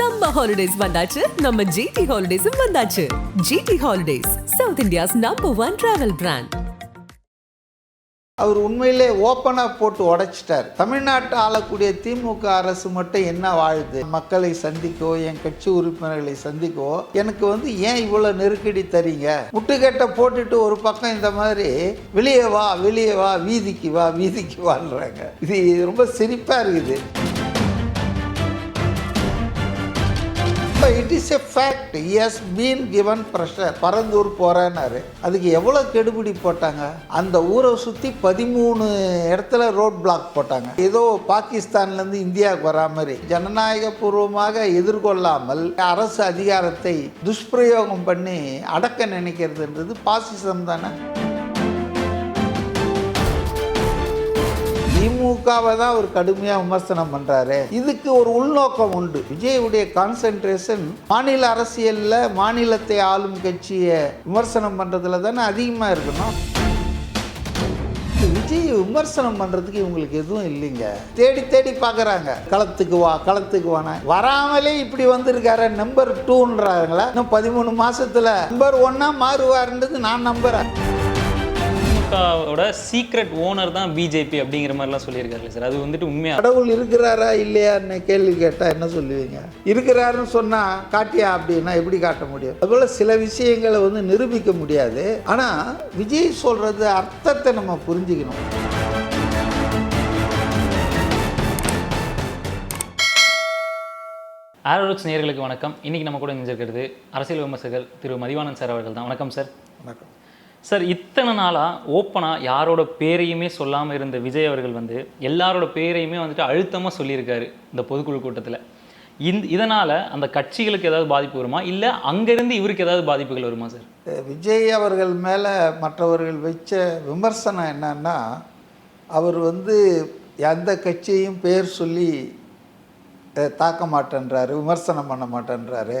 Summer holidays வந்தாச்சு. நம்ம GT ஹாலிடேஸும் வந்தாச்சு. GT holidays south India's number one travel brand அவர் உண்மையிலே ஓப்பனாக போட்டு உடைச்சிட்டார். தமிழ்நாட்டை ஆளக்கூடிய திமுக அரசு மட்டும் என்ன வாழுது? மக்களை சந்திக்கோ என் கட்சி உறுப்பினர்களை சந்திக்கோ எனக்கு வந்து ஏன் இவ்வளோ நெருக்கடி தரீங்க? முட்டுக்கட்டை போட்டுட்டு ஒரு பக்கம் இந்த மாதிரி வெளியே வா வெளியே வா வீதிக்கு வா வீதிக்கு வான்றாங்க. இது ரொம்ப சிரிப்பாக இருக்குது. It is a fact. Has been given pressure Parandur போகிறேன்னாரு அதுக்கு எவ்வளோ கெடுபிடி போட்டாங்க? அந்த ஊரை சுற்றி பதிமூணு இடத்துல ரோட் பிளாக் போட்டாங்க. ஏதோ பாகிஸ்தான்லேருந்து இந்தியாவுக்கு வரா மாதிரி. ஜனநாயக பூர்வமாக எதிர்கொள்ளாமல் அரசு அதிகாரத்தை துஷ்பிரயோகம் பண்ணி அடக்க நினைக்கிறதுன்றது பாசிசம் தானே? திமுகவை தான் அவர் கடுமையாக விமர்சனம் பண்ணுறாரு இதுக்கு ஒரு உள்நோக்கம் உண்டு. விஜயுடைய கான்சென்ட்ரேஷன் மாநில அரசியலில் மாநிலத்தை ஆளும் கட்சியை விமர்சனம் பண்ணுறதுல தானே அதிகமாக இருக்கணும் விஜய் விமர்சனம் பண்ணுறதுக்கு இவங்களுக்கு எதுவும் இல்லைங்க. தேடி தேடி பார்க்குறாங்க களத்துக்கு வா களத்துக்கு வான வராமலே இப்படி வந்திருக்காரு நம்பர் டூன்றாங்களா இன்னும் பதிமூணு மாசத்துல நம்பர் ஒன்னா மாறுவாருன்றது நான் நம்புறேன். திமுகவோட சீக்ரெட் ஓனர் தான் பிஜேபி அப்படிங்கிற மாதிரிலாம் சொல்லியிருக்காரு சார். அது வந்துட்டு உண்மையா? கடவுள் இருக்கிறாரா இல்லையான்னு கேள்வி கேட்டால் என்ன சொல்லுவீங்க? இருக்கிறாருன்னு சொன்னால் காட்டியா அப்படின்னா எப்படி காட்ட முடியும்? அதுபோல் சில விஷயங்களை வந்து நிரூபிக்க முடியாது. ஆனால் விஜய் சொல்கிறது அர்த்தத்தை நம்ம புரிஞ்சுக்கணும். ஆரோக்ஸ் நேயர்களுக்கு வணக்கம். இன்னைக்கு நம்ம கூட இணைஞ்சிருக்கிறது அரசியல் விமர்சகர் திரு மதிவானந்த் சார் அவர்கள் தான். வணக்கம் சார். வணக்கம். சார் இத்தனை நாளாக ஓப்பனாக யாரோட பேரையுமே சொல்லாமல் இருந்த விஜய் அவர்கள் வந்து எல்லாரோட பேரையுமே வந்துட்டு அழுத்தமாக சொல்லியிருக்காரு இந்த பொதுக்குழு கூட்டத்தில். இந்த இதனால் அந்த கட்சிகளுக்கு ஏதாவது பாதிப்பு வருமா? இல்லை அங்கேருந்து இவருக்கு ஏதாவது பாதிப்புகள் வருமா சார்? விஜய் அவர்கள் மேலே மற்றவர்கள் வச்ச விமர்சனம் என்னன்னா அவர் வந்து எந்த கட்சியையும் பேர் சொல்லி தாக்க மாட்டேன்றாரு விமர்சனம் பண்ண மாட்டேன்றாரு.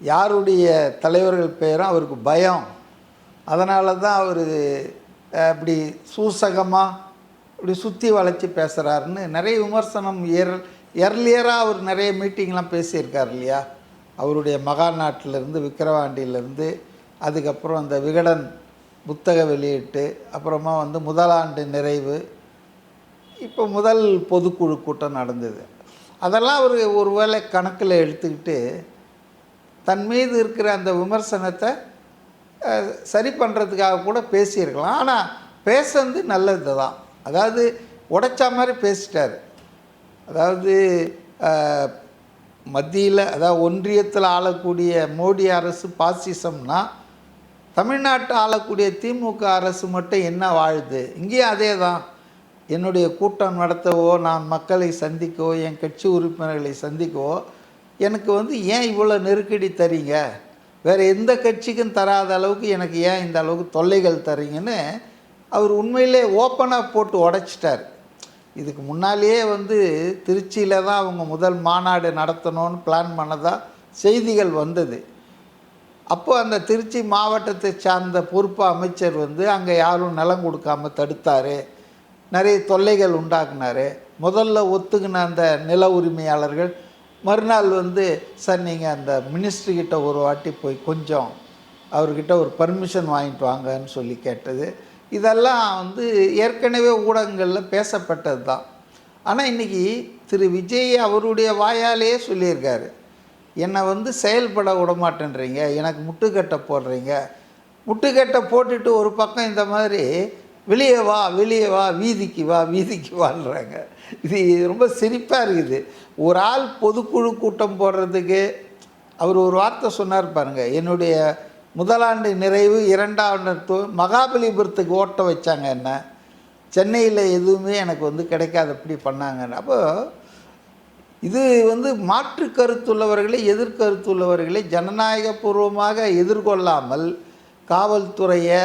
யாருடைய தலைவர்கள் பேரும் அவருக்கு பயம். அதனால தான் அவர் அப்படி சூசகமாக இப்படி சுற்றி வளைச்சி பேசுகிறாருன்னு நிறைய விமர்சனம் எர் எர்லியராக அவர் நிறைய மீட்டிங்லாம் பேசியிருக்கார் இல்லையா? அவருடைய மகாநாட்டிலேருந்து விக்கிரவாண்டியிலேருந்து அதுக்கப்புறம் அந்த விகடன் புத்தக வெளியீட்டு அப்புறமா வந்து முதலாண்டு நிறைவு இப்போ முதல் பொதுக்குழு கூட்டம் நடந்தது. அதெல்லாம் அவர் ஒருவேளை கணக்கில் எடுத்துக்கிட்டு தன் மீது இருக்கிற அந்த விமர்சனத்தை சரி பண்ணுறதுக்காக கூட பேசியிருக்கலாம். ஆனால் பேசுறது நல்லது தான் அதாவது உடைச்சா மாதிரி பேசிட்டார். அதாவது மத்தியில் அதாவது ஒன்றியத்தில் ஆளக்கூடிய மோடி அரசு பாசிசம்னா தமிழ்நாட்டை ஆளக்கூடிய திமுக அரசு மட்டும் என்ன வாழுது? இங்கேயும் அதே தான் என்னுடைய கூட்டம் நடத்தவோ நான் மக்களை சந்திக்கவோ என் கட்சி உறுப்பினர்களை சந்திக்கவோ எனக்கு வந்து ஏன் இவ்வளோ நெருக்கடி தரீங்க? வேறு எந்த கட்சிக்கும் தராத அளவுக்கு எனக்கு ஏன் இந்த அளவுக்கு தொல்லைகள் தரீங்கன்னு அவர் உண்மையிலே ஓப்பனாக போட்டு உடைச்சிட்டார். இதுக்கு முன்னாலேயே வந்து திருச்சியில் தான் அவங்க முதல் மாநாடு நடத்தணும்னு பிளான் பண்ணதாக செய்திகள் வந்தது. அப்போது அந்த திருச்சி மாவட்டத்தை சார்ந்த பொறுப்பு அமைச்சர் வந்து அங்கே யாரும் நிலம் கொடுக்காம தடுத்தார். நிறைய தொல்லைகள் உண்டாக்குனாரு. முதல்ல ஒத்துக்கின அந்த நில உரிமையாளர்கள் மறுநாள் வந்து சார் நீங்கள் அந்த மினிஸ்ட்ரிக்கிட்ட ஒரு வாட்டி போய் கொஞ்சம் அவர்கிட்ட ஒரு பர்மிஷன் வாங்கிட்டு வாங்கன்னு சொல்லி கேட்டது. இதெல்லாம் வந்து ஏற்கனவே ஊடகங்களில் பேசப்பட்டது தான் ஆனால் இன்றைக்கி திரு. விஜய் அவருடைய வாயாலேயே சொல்லியிருக்காரு. என்னை வந்து செயல்பட விடமாட்டேன்றீங்க. எனக்கு முட்டுக்கட்டை போடுறீங்க. முட்டுக்கட்டை போட்டுட்டு ஒரு பக்கம் இந்த மாதிரி வெளியே வா வெளியே வா வீதிக்கு வா வீதிக்கு வான்றாங்க. இது ரொம்ப சிரிப்பாக இருக்குது. ஒரு ஆள் பொதுக்குழு கூட்டம் போடுறதுக்கு அவர் ஒரு வார்த்தை சொன்னார் பாருங்க என்னுடைய முதலாண்டு நிறைவு இரண்டாண்டு மகாபலிபுரத்துக்கு ஓட்ட வச்சாங்க என்ன? சென்னையில் எதுவுமே எனக்கு வந்து கிடைக்காது அப்படி பண்ணாங்க அப்போ இது வந்து மாற்று கருத்துள்ளவர்களை எதிர்கருத்துள்ளவர்களை ஜனநாயகபூர்வமாக எதிர்கொள்ளாமல் காவல்துறையை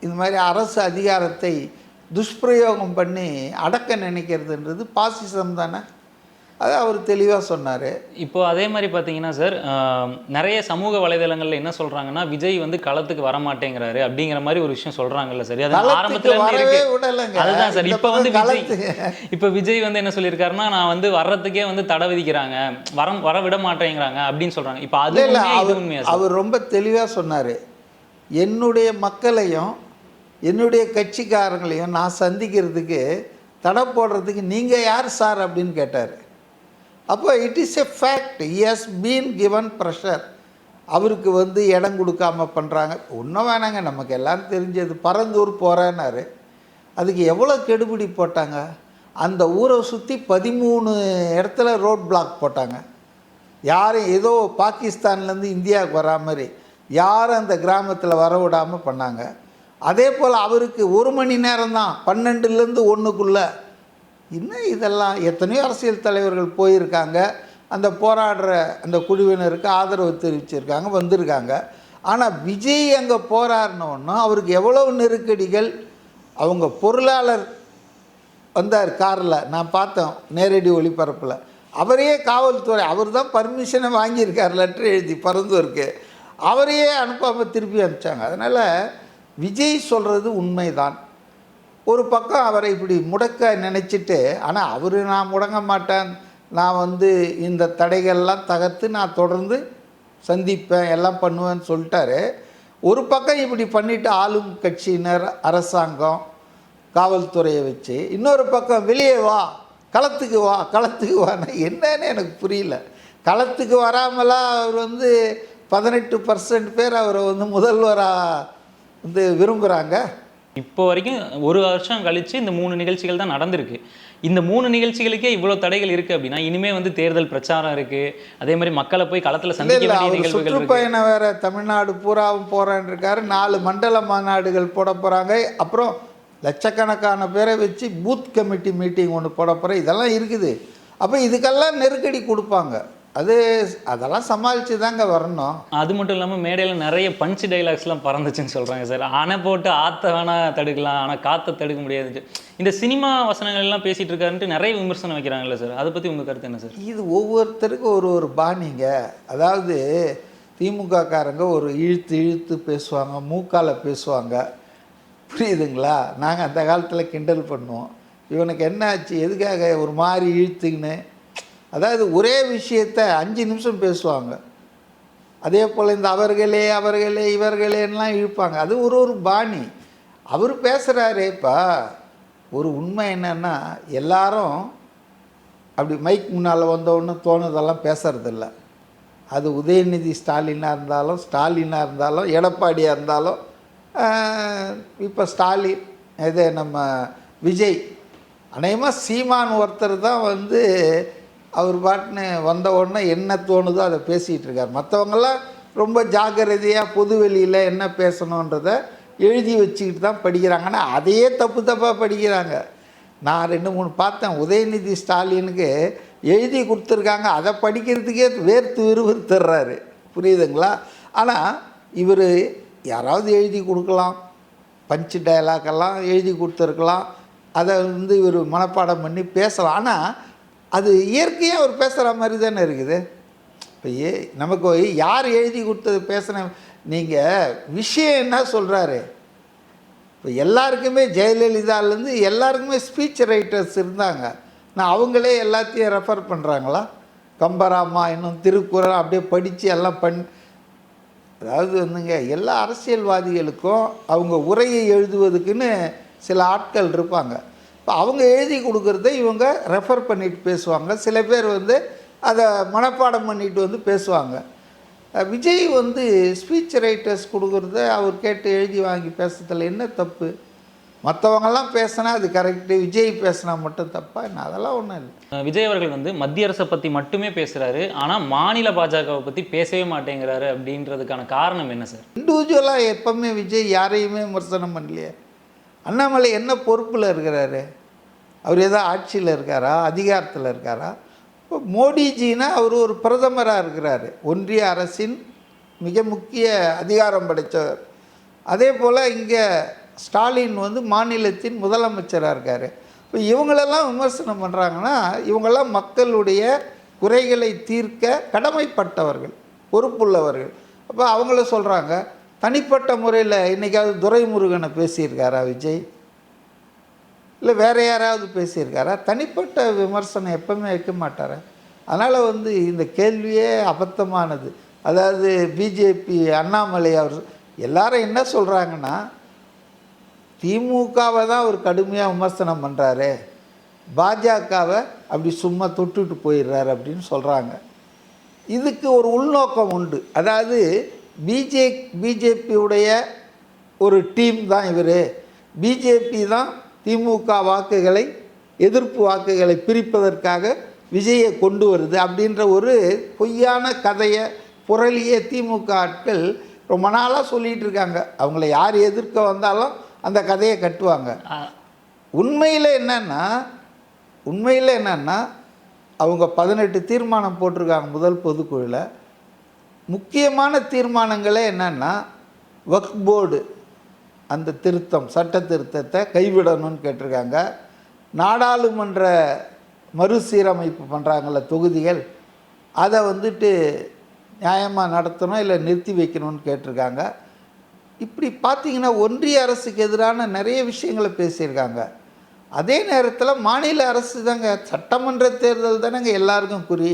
இந்த மாதிரி அரசு அதிகாரத்தை துஷ்பிரயோகம் பண்ணி அடக்க நினைக்கிறதுன்றது பாசிசம் தானே? அதை அவர் தெளிவாக சொன்னார். இப்போ அதே மாதிரி பார்த்தீங்கன்னா சார் நிறைய சமூக வலைதளங்கள்ல என்ன சொல்றாங்கன்னா விஜய் வந்து களத்துக்கு வர மாட்டேங்கிறாரு அப்படிங்கிற மாதிரி ஒரு விஷயம் சொல்றாங்கல்ல சரி. அது ஆரம்பத்துல வரவே விடலைங்க. அதுதான் சார். இப்போ வந்து விஜய். இப்போ விஜய் வந்து என்ன சொல்லியிருக்காருன்னா நான் வந்து வர்றதுக்கே வந்து தடை விதிக்கிறாங்க. வர வர விட மாட்டேங்கிறாங்க அப்படின்னு சொல்றாங்க. இப்போ அது இல்லை அவர் ரொம்ப தெளிவாக சொன்னார். என்னுடைய மக்களையும் என்னுடைய கட்சிக்காரங்களையும் நான் சந்திக்கிறதுக்கு தடை போடுறதுக்கு நீங்கள் யார் சார் அப்படின்னு கேட்டார். அப்போ it is a fact has been given pressure அவருக்கு வந்து இடம் கொடுக்காம பண்ணுறாங்க ஒன்றும் வேணாங்க நமக்கு எல்லாம் தெரிஞ்சது. பரந்தூர் போகிறேன்னாரு அதுக்கு எவ்வளோ கெடுபிடி போட்டாங்க? அந்த ஊரை சுற்றி பதிமூணு இடத்துல ரோட் பிளாக் போட்டாங்க. யாரும் ஏதோ பாகிஸ்தான்லேருந்து இந்தியாவுக்கு வரா மாதிரி யாரும் அந்த கிராமத்தில் வர விடாமல் பண்ணாங்க. அதே போல் அவருக்கு ஒரு மணி நேரம் தான் பன்னெண்டுலேருந்து ஒன்றுக்குள்ளே. இன்னும் இதெல்லாம்? எத்தனையோ அரசியல் தலைவர்கள் போயிருக்காங்க. அந்த போராடுற அந்த குழுவினருக்கு ஆதரவு தெரிவிச்சிருக்காங்க வந்திருக்காங்க. ஆனால் விஜய் அங்கே போராடினோன்னா அவருக்கு எவ்வளவு நெருக்கடிகள்? அவங்க பொருளாளர் வந்தார் காரில் நான் பார்த்தேன் நேரடி ஒளிபரப்பில். அவரையே காவல்துறை அவர் தான் பர்மிஷனை வாங்கியிருக்கார் லெட்டர் எழுதி பரந்தூருக்கு. அவரையே அனுப்பாமல் திருப்பி அனுப்பிச்சாங்க. அதனால் விஜய் சொல்கிறது உண்மைதான். ஒரு பக்கம் அவரை இப்படி முடக்க நினச்சிட்டு ஆனால் அவர் நான் முடங்க மாட்டேன். நான் வந்து இந்த தடைகள்லாம் தகர்த்து நான் தொடர்ந்து சந்திப்பேன் எல்லாம் பண்ணுவேன்னு சொல்லிட்டாரு. ஒரு பக்கம் இப்படி பண்ணிவிட்டு ஆளும் கட்சியினர் அரசாங்கம் காவல்துறையை வச்சு இன்னொரு பக்கம் வெளியே வா களத்துக்கு வா களத்துக்கு வானா என்னன்னு எனக்கு புரியல. களத்துக்கு வராமலாம் அவர் வந்து பதினெட்டு பர்சன்ட் பேர் அவரை வந்து முதல்வராக வந்து விரும்புகிறாங்க இப்போ வரைக்கும் ஒரு வருஷம் கழிச்சு இந்த மூணு நிகழ்ச்சிகள் தான் நடந்திருக்கு. இந்த மூணு நிகழ்ச்சிகளுக்கே இவ்வளவு தடைகள் இருக்கு அப்படின்னா இனிமே வந்து தேர்தல் பிரச்சாரம் இருக்கு. அதே மாதிரி மக்களை போய் களத்துல சந்திக்க சுற்றுப்பயணம் வேற தமிழ்நாடு பூராவும் போகிறேன்னு இருக்காரு நாலு மண்டல மாநாடுகள் போட போகிறாங்க அப்புறம் லட்சக்கணக்கான பேரை வச்சு பூத் கமிட்டி மீட்டிங் ஒன்று போட போகிறேன் இதெல்லாம் இருக்குது. அப்போ இதுக்கெல்லாம் நெருக்கடி கொடுப்பாங்க. அது அதெல்லாம் சமாளித்து தாங்க வரணும். அது மட்டும் இல்லாமல் மேடையில் நிறைய பஞ்ச் டைலாக்ஸ்லாம் பறந்துச்சுன்னு சொல்கிறாங்க சார். அணை போட்டு ஆற்ற வேணா தடுக்கலாம் ஆனால் காற்றை தடுக்க முடியாது. இந்த சினிமா வசனங்கள் எல்லாம் பேசிட்டு இருக்காருன்ட்டு நிறைய விமர்சனம் வைக்கிறாங்கல்ல சார். அதை பற்றி உங்கள் கருத்து என்ன சார்? இது ஒவ்வொருத்தருக்கும் ஒரு ஒரு பாணிங்க. அதாவது திமுக காரங்க ஒரு இழுத்து இழுத்து பேசுவாங்க மூக்கால பேசுவாங்க. புரியுதுங்களா? நாங்கள் அந்த காலத்தில் கிண்டல் பண்ணுவோம். இவனுக்கு என்ன ஆச்சு? எதுக்காக ஒரு மாதிரி இழுத்துக்கின்னு அதாவது ஒரே விஷயத்த அஞ்சு நிமிஷம் பேசுவாங்க. அதே போல் இந்த அவர்களே அவர்களே இவர்களேன்னெலாம் இழுப்பாங்க. அது ஒரு ஒரு பாணி. அவர் பேசுகிறாரே இப்போ ஒரு உண்மை என்னென்னா எல்லாரும் அப்படி மைக் முன்னால் வந்தவொன்னு தோணுதெல்லாம் பேசுறதில்ல. அது உதயநிதி ஸ்டாலினாக இருந்தாலும் ஸ்டாலினாக இருந்தாலும் எடப்பாடியாக இருந்தாலும் இப்போ ஸ்டாலின் இது நம்ம விஜய் அநேகமாக சீமான் ஒருத்தர் தான் வந்து அவர் பாட்டுன்னு வந்த உடனே என்ன தோணுதோ அதை பேசிகிட்டு இருக்கார். மற்றவங்களாம் ரொம்ப ஜாக்கிரதையாக பொது வெளியில் என்ன பேசணுன்றதை எழுதி வச்சுக்கிட்டு தான் படிக்கிறாங்க. ஆனால் அதையே தப்பு தப்பாக படிக்கிறாங்க. நான் ரெண்டு மூணு பார்த்தேன். உதயநிதி ஸ்டாலினுக்கு எழுதி கொடுத்துருக்காங்க. அதை படிக்கிறதுக்கே வேர்த்து விரும்பு தர்றாரு புரியுதுங்களா? ஆனால் இவர் யாராவது எழுதி கொடுக்கலாம். பஞ்சு டயலாக்கெல்லாம் எழுதி கொடுத்துருக்கலாம். அதை வந்து இவர் மனப்பாடம் பண்ணி பேசலாம். ஆனால் அது இயற்கையாக அவர் பேசுகிற மாதிரி தானே இருக்குது. இப்போ ஏ நமக்கு யார் எழுதி கொடுத்தது பேசுன நீங்கள் விஷயம் என்ன சொல்கிறாரு இப்போ எல்லாருக்குமே ஜெயலலிதாலேருந்து எல்லாருக்குமே ஸ்பீச் ரைட்டர்ஸ் இருந்தாங்க. நான் அவங்களே எல்லாத்தையும் ரெஃபர் பண்ணுறாங்களா கம்பராமா இன்னும் திருக்குறள் அப்படியே படித்து எல்லாம் பண் அதாவது வந்துங்க எல்லா அரசியல்வாதிகளுக்கும் அவங்க உரையை எழுதுவதுக்குன்னு சில ஆட்கள் இருப்பாங்க. இப்போ அவங்க எழுதி கொடுக்குறத இவங்க ரெஃபர் பண்ணிட்டு பேசுவாங்க. சில பேர் வந்து அதை மனப்பாடம் பண்ணிட்டு வந்து பேசுவாங்க. விஜய் வந்து ஸ்பீச் ரைட்டர்ஸ் கொடுக்குறத அவர் கேட்டு எழுதி வாங்கி பேசுறதுல என்ன தப்பு? மற்றவங்கெல்லாம் பேசினா அது கரெக்டு விஜய் பேசினா மட்டும் தப்பா? என்ன அதெல்லாம் ஒன்றும் இல்லை. விஜய் அவர்கள் வந்து மத்திய அரசை பற்றி மட்டுமே பேசுகிறாரு ஆனால் மாநில பாஜகவை பற்றி பேசவே மாட்டேங்கிறாரு அப்படின்றதுக்கான காரணம் என்ன சார்? இண்டிவிஜுவலாக எப்பவுமே விஜய் யாரையுமே விமர்சனம் பண்ணலையே. அண்ணாமலை என்ன பொறுப்பில் இருக்கிறாரு? அவர் ஏதோ ஆட்சியில் இருக்காரா? அதிகாரத்தில் இருக்காரா? இப்போ மோடிஜினா அவர் ஒரு பிரதமராக இருக்கிறாரு. ஒன்றிய அரசின் மிக முக்கிய அதிகாரம் படைத்தவர். அதே போல் இங்கே ஸ்டாலின் வந்து மாநிலத்தின் முதலமைச்சராக இருக்கார். இப்போ இவங்களெல்லாம் விமர்சனம் பண்ணுறாங்கன்னா இவங்கெல்லாம் மக்களுடைய குறைகளை தீர்க்க கடமைப்பட்டவர்கள் பொறுப்புள்ளவர்கள். அப்போ அவங்கள சொல்கிறாங்க தனிப்பட்ட முறையில் இன்றைக்காவது துரைமுருகனை பேசியிருக்காரா விஜய்? இல்லை வேறு யாராவது பேசியிருக்காரா? தனிப்பட்ட விமர்சனம் எப்பவுமே வைக்க மாட்டாரா? அதனால் வந்து இந்த கேள்வியே அபத்தமானது. அதாவது பிஜேபி அண்ணாமலை அவர் எல்லாரும் என்ன சொல்கிறாங்கன்னா திமுகவை தான் அவர் கடுமையாக விமர்சனம் பண்ணுறாரு பாஜகவை அப்படி சும்மா தொட்டுட்டு போயிடுறாரு அப்படின்னு சொல்கிறாங்க இதுக்கு ஒரு உள்நோக்கம் உண்டு. அதாவது பிஜே பிஜேபியுடைய ஒரு டீம் தான் இவர். பிஜேபி தான் திமுக வாக்குகளை எதிர்ப்பு வாக்குகளை பிரிப்பதற்காக விஜயை கொண்டு வருது அப்படின்ற ஒரு பொய்யான கதையை புரளிய திமுக ஆட்கள் ரொம்ப நாளாக சொல்லிகிட்டு இருக்காங்க. அவங்கள யார் எதிர்க்க வந்தாலும் அந்த கதையை கட்டுவாங்க. உண்மையில் என்னன்னா உண்மையில் என்னன்னா அவங்க பதினெட்டு தீர்மானம் போட்டிருக்காங்க முதல் பொதுக்குழுவில் முக்கியமான தீர்மானங்களே என்னென்னா வக்ஃப் போர்டு அந்த திருத்தம் சட்ட திருத்தத்தை கைவிடணும்னு கேட்டிருக்காங்க. நாடாளுமன்ற மறுசீரமைப்பு பண்ணுறாங்கல்ல தொகுதிகள் அதை வந்துட்டு நியாயமாக நடத்தணும் இல்லை நிறுத்தி வைக்கணும்னு கேட்டிருக்காங்க. இப்படி பார்த்தீங்கன்னா ஒன்றிய அரசுக்கு எதிரான நிறைய விஷயங்களை பேசியிருக்காங்க. அதே நேரத்தில் மாநில அரசு தாங்க சட்டமன்ற தேர்தல் தானேங்க எல்லாருக்கும் குறி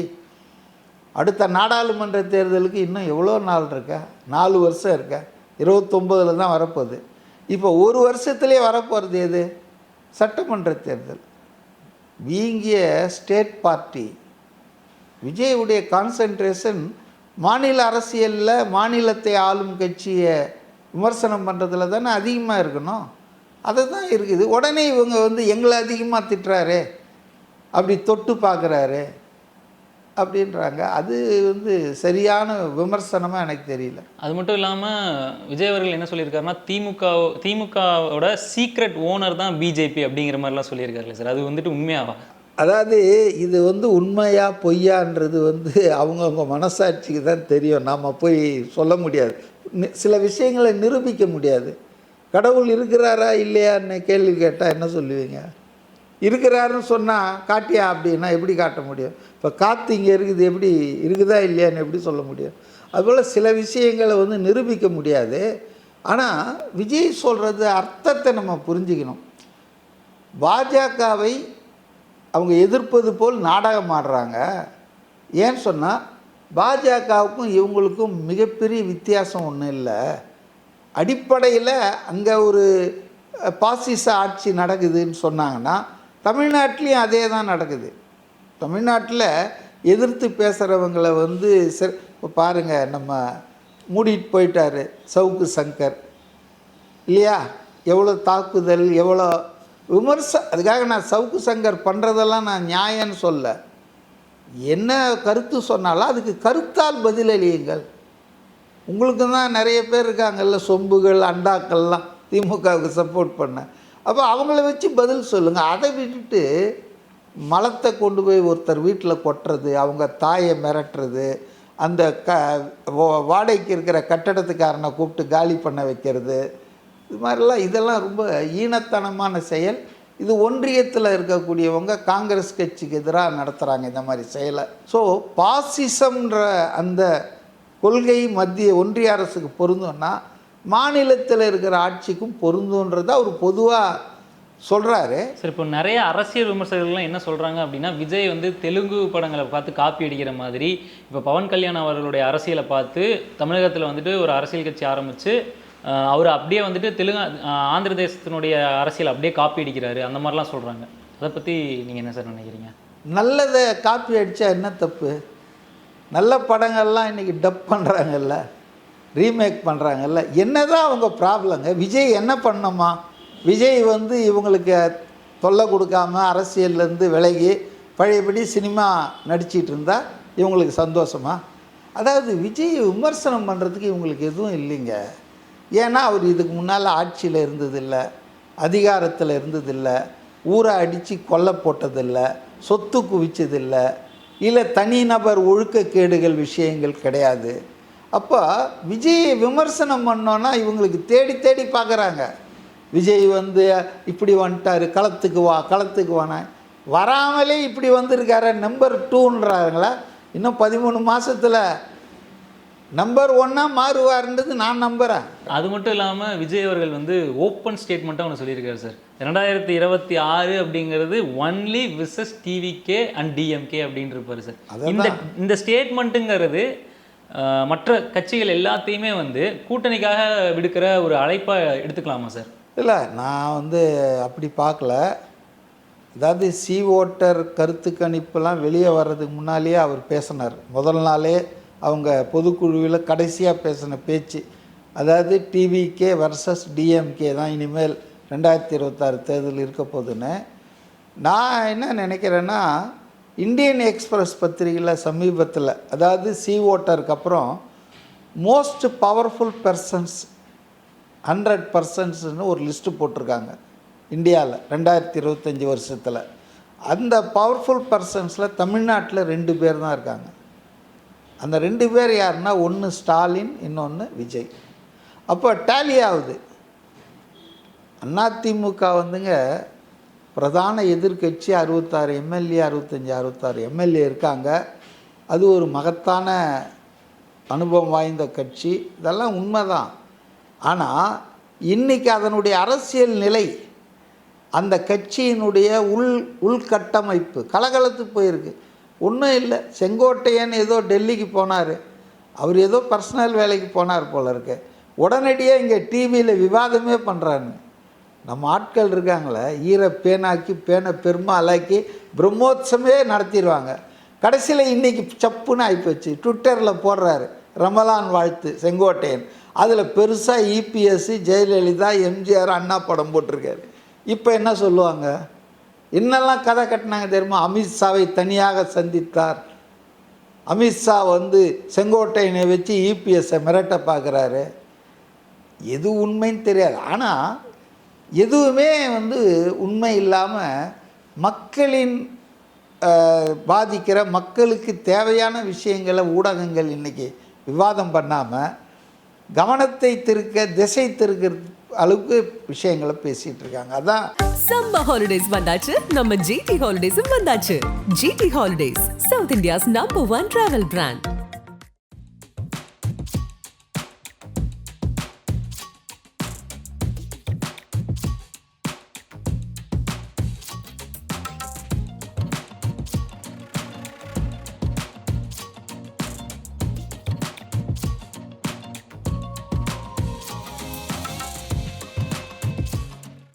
அடுத்த நாடாளுமன்ற தேர்தலுக்கு இன்னும் எவ்வளோ நாள் இருக்க? நாலு வருஷம் இருக்க? இருபத்தொம்போதில் தான் வரப்போகுது. இப்போ ஒரு வருஷத்துலேயே வரப்போகிறது எது? சட்டமன்ற தேர்தல். வீங்கிய ஸ்டேட் பார்ட்டி. விஜயுடைய கான்சன்ட்ரேஷன் மாநில அரசியலில் மாநிலத்தை ஆளும் கட்சியை விமர்சனம் பண்ணுறதுல தானே அதிகமாக இருக்கணும். அதை தான் இருக்குது. உடனே இவங்க வந்து எங்களை அதிகமாக திட்டுறாரு. அப்படி தொட்டு பார்க்குறாரு. அப்படின்றாங்க. அது வந்து சரியான விமர்சனமாக எனக்கு தெரியல. அது மட்டும் இல்லாமல் விஜய் அவர்கள் என்ன சொல்லியிருக்காருன்னா திமுக திமுகவோட சீக்ரெட் ஓனர் தான் பிஜேபி அப்படிங்கிற மாதிரிலாம் சொல்லியிருக்காருல்ல சார். அது வந்துட்டு உண்மையாவா? அதாவது இது வந்து உண்மையா பொய்யான்றது வந்து அவங்கவுங்க மனசாட்சிக்கு தான் தெரியும். நாம் போய் சொல்ல முடியாது. சில விஷயங்களை நிரூபிக்க முடியாது. கடவுள் இருக்கிறாரா இல்லையான்னு கேள்வி கேட்டால் என்ன சொல்லுவீங்க? இருக்கிறாருன்னு சொன்னால் காட்டியா அப்படின்னா எப்படி காட்ட முடியும்? இப்போ காற்று இங்கே இருக்குது எப்படி இருக்குதா இல்லையான்னு எப்படி சொல்ல முடியும்? அதுபோல் சில விஷயங்களை வந்து நிரூபிக்க முடியாது. ஆனால் விஜய் சொல்கிறது அர்த்தத்தை நம்ம புரிஞ்சுக்கணும். பாஜகவை அவங்க எதிர்ப்பது போல் நாடகம் ஆடுறாங்க. ஏன்னு சொன்னால் பாஜகவுக்கும் இவங்களுக்கும் மிகப்பெரிய வித்தியாசம் ஒன்றும் இல்லை. அடிப்படையில் அங்கே ஒரு பாசிச ஆட்சி நடக்குதுன்னு சொன்னாங்கன்னா தமிழ்நாட்டிலையும் அதே தான் நடக்குது. தமிழ்நாட்டில் எதிர்த்து பேசுகிறவங்களை வந்து சரி இப்போ பாருங்கள் நம்ம மூடிட்டு போயிட்டார் சவுக்கு சங்கர். இல்லையா? எவ்வளோ தாக்குதல் எவ்வளோ விமர்ச அதுக்காக நான் சவுக்கு சங்கர் பண்ணுறதெல்லாம் நான் நியாயம்னு சொல்ல. என்ன கருத்து சொன்னாலும் அதுக்கு கருத்தால் பதிலளியுங்கள் உங்களுக்கு தான் நிறைய பேர் இருக்காங்கல்ல சொம்புகள் அண்டாக்கள்லாம் திமுகவுக்கு சப்போர்ட் பண்ண. அப்போ அவங்கள வச்சு பதில் சொல்லுங்கள் அதை விட்டுட்டு மலத்தை கொண்டு போய் ஒருத்தர் வீட்டில் கொட்டுறது அவங்க தாயை மிரட்டுறது அந்த க வா- வாடகைக்கு இருக்கிற கட்டடத்துக்காரனை கூப்பிட்டு காலி பண்ண வைக்கிறது இது மாதிரிலாம் இதெல்லாம் ரொம்ப ஈனத்தனமான செயல். இது ஒன்றியத்தில் இருக்கக்கூடியவங்க காங்கிரஸ் கட்சிக்கு எதிராக நடத்துகிறாங்க இந்த மாதிரி செயலை. ஸோ பாசிசம்ன்ற அந்த கொள்கை மத்திய ஒன்றிய அரசுக்கு பொருந்தோன்னா மாநிலத்தில் இருக்கிற ஆட்சிக்கும் பொருந்துன்றதை அவர் பொதுவாக சொல்கிறாரு சரி இப்போ நிறைய அரசியல் விமர்சகர்கள்லாம் என்ன சொல்றாங்க அப்படின்னா விஜய் வந்து தெலுங்கு படங்களை பார்த்து காப்பி அடிக்கிற மாதிரி இப்போ பவன் கல்யாண் அவர்களுடைய அரசியலை பார்த்து தமிழகத்தில் வந்துட்டு ஒரு அரசியல் கட்சி ஆரம்பிச்சு அஹ், அவர் அப்படியே வந்துட்டு தெலுங்கு ஆந்திர தேசத்தினுடைய அரசியல் அப்படியே காப்பி அடிக்கிறாரு. அந்த மாதிரிலாம் சொல்றாங்க. அதை பத்தி நீங்க என்ன சார் நினைக்கிறீங்க? நல்லதை காப்பி அடித்தா என்ன தப்பு? நல்ல படங்கள்லாம் இன்றைக்கி டப் பண்ணுறாங்கல்ல ரீமேக் பண்ணுறாங்கல்ல என்னதான் அவங்க ப்ராப்ளங்க விஜய் என்ன பண்ணோமா? விஜய் வந்து இவங்களுக்கு தொல்லை கொடுக்காம அரசியல்லேருந்து விலகி பழையபடி சினிமா நடிச்சிட்டு இருந்தால் இவங்களுக்கு சந்தோஷமா? அதாவது விஜய் விமர்சனம் பண்ணுறதுக்கு இவங்களுக்கு எதுவும் இல்லைங்க. ஏன்னா அவர் இதுக்கு முன்னால் ஆட்சியில் இருந்ததில்லை அதிகாரத்தில் இருந்ததில்லை ஊரை அடித்து கொல்ல போட்டதில்லை சொத்து குவிச்சதில்லை இல்லை தனிநபர் ஒழுக்கக்கேடுகள் விஷயங்கள் கிடையாது. அப்போ விஜயை விமர்சனம் பண்ணோன்னா இவங்களுக்கு தேடி தேடி பார்க்குறாங்க விஜய் வந்து இப்படி வந்துட்டாரு களத்துக்கு வா களத்துக்கு வான வராமலே இப்படி வந்திருக்காரு நம்பர் டூன்றாங்களா இன்னும் பதிமூணு மாசத்துல நம்பர் ஒன்னா மாறுவார்ன்றது நான் நம்புகிறேன் அது மட்டும் இல்லாமல் விஜய் அவர்கள் வந்து ஓப்பன் ஸ்டேட்மெண்ட்டாக ஒன்று சொல்லியிருக்காரு சார் ரெண்டாயிரத்தி இருபத்தி ஆறு அப்படிங்கிறது only versus TVK and DMK அப்படின்னு இருப்பாரு சார் இந்த இந்த ஸ்டேட்மெண்ட்டுங்கிறது மற்ற கட்சிகள் எல்லாத்தையுமே வந்து கூட்டணிக்காக விடுக்கிற ஒரு அழைப்பாக எடுத்துக்கலாமா சார்? இல்லை நான் வந்து அப்படி பார்க்கல. அதாவது சி ஓட்டர் கருத்து கணிப்பெல்லாம் வெளியே வர்றதுக்கு முன்னாலேயே அவர் பேசினார். முதல் நாளே அவங்க பொதுக்குழுவில் கடைசியாக பேசின பேச்சு. அதாவது டிவிகே வர்சஸ் டிஎம்கே தான் இனிமேல் ரெண்டாயிரத்தி இருபத்தாறு தேர்தல் இருக்க போகுதுன்னு. நான் என்ன நினைக்கிறேன்னா இந்தியன் எக்ஸ்பிரஸ் பத்திரிகையில் சமீபத்தில் அதாவது சி ஓட்டருக்கு அப்புறம் மோஸ்ட் பவர்ஃபுல் பர்சன்ஸ் ஹண்ட்ரட் பர்சன்ஸ்னு ஒரு லிஸ்ட்டு போட்டிருக்காங்க இந்தியாவில் ரெண்டாயிரத்தி இருபத்தஞ்சி வருஷத்தில். அந்த பவர்ஃபுல் பர்சன்ஸில் தமிழ்நாட்டில் ரெண்டு பேர் தான் இருக்காங்க. அந்த ரெண்டு பேர் யாருன்னா ஒன்று ஸ்டாலின் இன்னொன்று விஜய். அப்போ டேலி ஆகுது. அதிமுக வந்துங்க பிரதான எதிர்க்கட்சி அறுபத்தாறு எம்எல்ஏ அறுபத்தஞ்சி அறுபத்தாறு எம்எல்ஏ இருக்காங்க. அது ஒரு மகத்தான அனுபவம் வாய்ந்த கட்சி. இதெல்லாம் உண்மைதான். ஆனால் இன்றைக்கி அதனுடைய அரசியல் நிலை அந்த கட்சியினுடைய உள் உள்கட்டமைப்பு கலகலத்து போயிருக்கு. ஒன்றும் இல்லை. செங்கோட்டையன் ஏதோ டெல்லிக்கு போனார். அவர் ஏதோ பர்சனல் வேலைக்கு போனார் போல இருக்கு. உடனடியாக இங்கே டிவியில் விவாதமே பண்ணுறாங்க நம்ம ஆட்கள் இருக்காங்களே ஈர பேனாக்கி பேனை பெருமாளாக்கி பிரம்மோத்சமே நடத்திடுவாங்க. கடைசியில் இன்றைக்கி சப்புன்னு ஆகிப்போச்சு ட்விட்டரில் போடுறாரு ரமலான் வாழ்த்து செங்கோட்டையன். அதில் பெருசாக இபிஎஸ் ஜெயலலிதா எம்ஜிஆர் அண்ணா படம் போட்டிருக்காரு. இப்போ என்ன சொல்லுவாங்க? என்னெல்லாம் கதை கட்டினாங்க தெரியுமா? அமித்ஷாவை தனியாக சந்தித்தார். அமித்ஷா வந்து செங்கோட்டையனை வச்சு இபிஎஸ்ஸை மிரட்ட பார்க்குறாரு எது உண்மைன்னு தெரியாது. ஆனால் எதுவுமே வந்து உண்மை இல்லாமல் மக்களின் பாதிக்கிற மக்களுக்கு தேவையான விஷயங்களை ஊடகங்கள் இன்றைக்கி விவாதம் பண்ணாமல் கவனத்தை திருக்க திசை திருக்கிற அளவுக்கு விஷயங்களை பேசிட்டு இருக்காங்க. அதான் சம்ம ஹாலிடேஸ் வந்தாச்சு. நம்ம ஜிடி ஹாலிடேஸும் வந்தாச்சு. GT holidays south India's number one travel brand